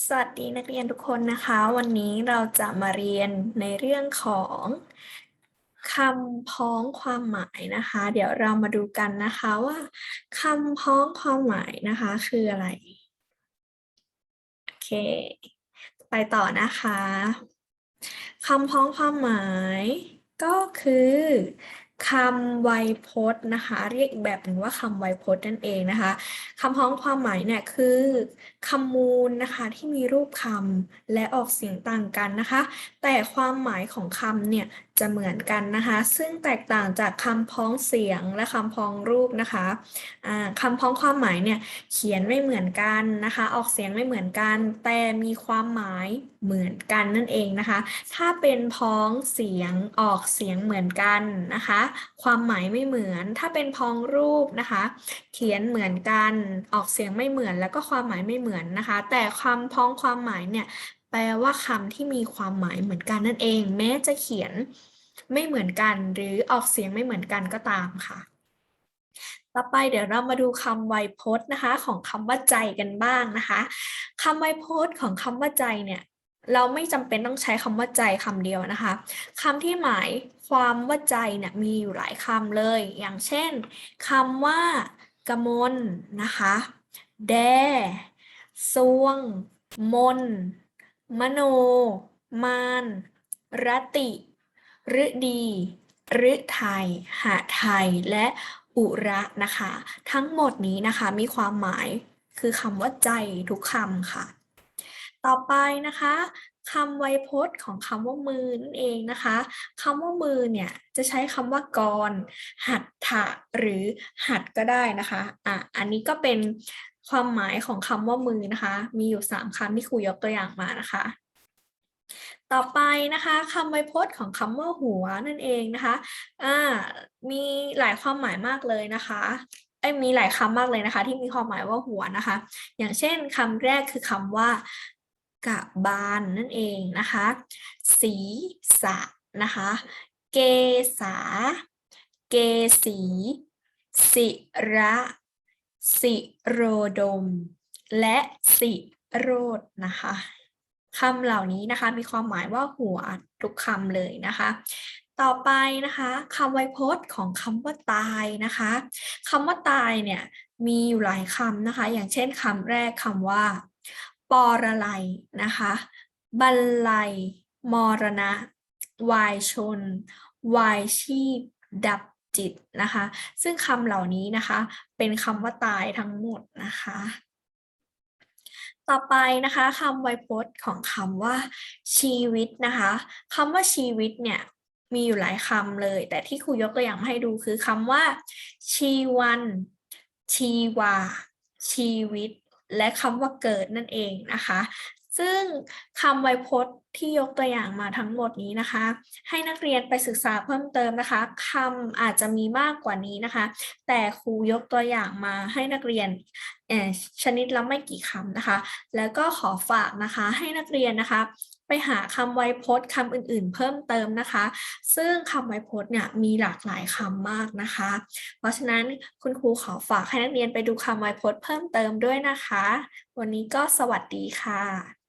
สวัสดีนักเรียนทุกคนนะคะ วันนี้เราจะมาเรียนในเรื่องของคำพ้องความหมายนะคะ เดี๋ยวเรามาดูกันนะคะว่าคำพ้องความหมายนะคะคืออะไร โอเค ไปต่อนะคะคำพ้องความหมายก็คือ คำไวยพจน์นะคะ เรียกอีกแบบหนึ่งว่าคำไวยพจน์นั่นเองนะคะคำพ้องความหมายเนี่ยคือคำมูลนะคะที่มีรูปคำและออกเสียงต่างกันนะคะ แต่ความหมายของคำเนี่ยจะเหมือนกันนะคะ ซึ่งแตกต่างจากคำพ้องเสียงและคำพ้องรูปนะคะอ่าคำพ้องความหมายเนี่ยเขียนไม่เหมือนกันนะคะ ออกเสียงไม่เหมือนกัน แต่มีความหมายเหมือนกันนั่นเองนะคะ ถ้าเป็นพ้องเสียงออกเสียงเหมือนกันนะคะความหมายไม่เหมือน ถ้าเป็นพ้องรูปนะคะ เขียนเหมือนกัน ออกเสียงไม่เหมือนแล้วก็ความหมายไม่เหมือนนะคะ แต่คำพ้องความหมายเนี่ยแปลว่าคำที่มีความหมายเหมือนกันนั่นเอง แม้จะเขียนไม่เหมือนกัน หรือออกเสียงไม่เหมือนกันก็ตามค่ะ ต่อไปเดี๋ยวเรามาดูคำไวยพจน์นะคะ ของคำว่าใจกันบ้างนะคะคำไวยพจน์ของคำว่าใจเนี่ย เราไม่จำเป็นต้องใช้คำว่าใจคำเดียวนะคะคำที่หมายความว่าใจเนี่ยมีอยู่หลายคำเลย อย่างเช่นคำว่ากมลนะคะแดซวง มน มโน มานรติฤดีฤทัยหาไทย และอุระนะคะ ทั้งหมดนี้นะคะมีความหมายคือคำว่าใจทุกคำค่ะ ต่อไปนะคะคำไวยพจน์ของคำว่ามือนั่นเองนะคะคำว่ามือเนี่ยจะใช้คำว่ากร หัตถะหรือหัดก็ได้นะคะอะอันนี้ก็เป็นความหมายของคำว่ามือนะคะ มีอยู่สามคำที่ครูยกตัวอย่างมานะคะ ต่อไปนะคะคำไวยพจน์ของคำว่าหัวนั่นเองนะคะอ่ามีหลายความหมายมากเลยนะคะเอ้มีหลายคำมากเลยนะคะ ที่มีความหมายว่าหัวนะคะ อย่างเช่นคำแรกคือคำว่า กะบาลนั่นเองนะคะ ศีสะนะคะ เกษาเกสี สิระ สิโรดม และสิโรดนะคะคำเหล่านี้นะคะมีความหมายว่าหัวทุกคำเลยนะคะ ต่อไปนะคะคำไวยพจน์ของคำว่าตายนะคะคำว่าตายเนี่ยมีอยู่หลายคำนะคะ อย่างเช่นคำแรกคำว่า ปรลัยนะคะบรรลัย มรณะ วายชน วายชีพ ดับจิตนะคะ ซึ่งคำเหล่านี้นะคะ เป็นคำว่าตายทั้งหมดนะคะ ต่อไปนะคะคำไวยพจน์ของคำว่า ชีวิตนะคะคำว่าชีวิตเนี่ยมีอยู่หลายคำเลย แต่ที่ครูยกตัวอย่างมาให้ดูคือคำว่า ชีวัน ชีวา ชีวิต และคำว่าเกิดนั่นเองนะคะ ซึ่งคำไวยพจน์ที่ยกตัวอย่างมาทั้งหมดนี้นะคะ ให้นักเรียนไปศึกษาเพิ่มเติมนะคะคำอาจจะมีมากกว่านี้นะคะ แต่ครูยกตัวอย่างมาให้นักเรียน ชนิดละไม่กี่คำนะคะ แล้วก็ขอฝากนะคะให้นักเรียนนะคะ ไปหาคำไวยพจน์คำอื่นๆ เพิ่มเติมนะคะ ซึ่งคำไวยพจน์เนี่ยมีหลากหลายคำมากนะคะ เพราะฉะนั้นคุณครูขอฝากให้นักเรียนไปดูคำไวยพจน์เพิ่มเติมด้วยนะคะ วันนี้ก็สวัสดีค่ะ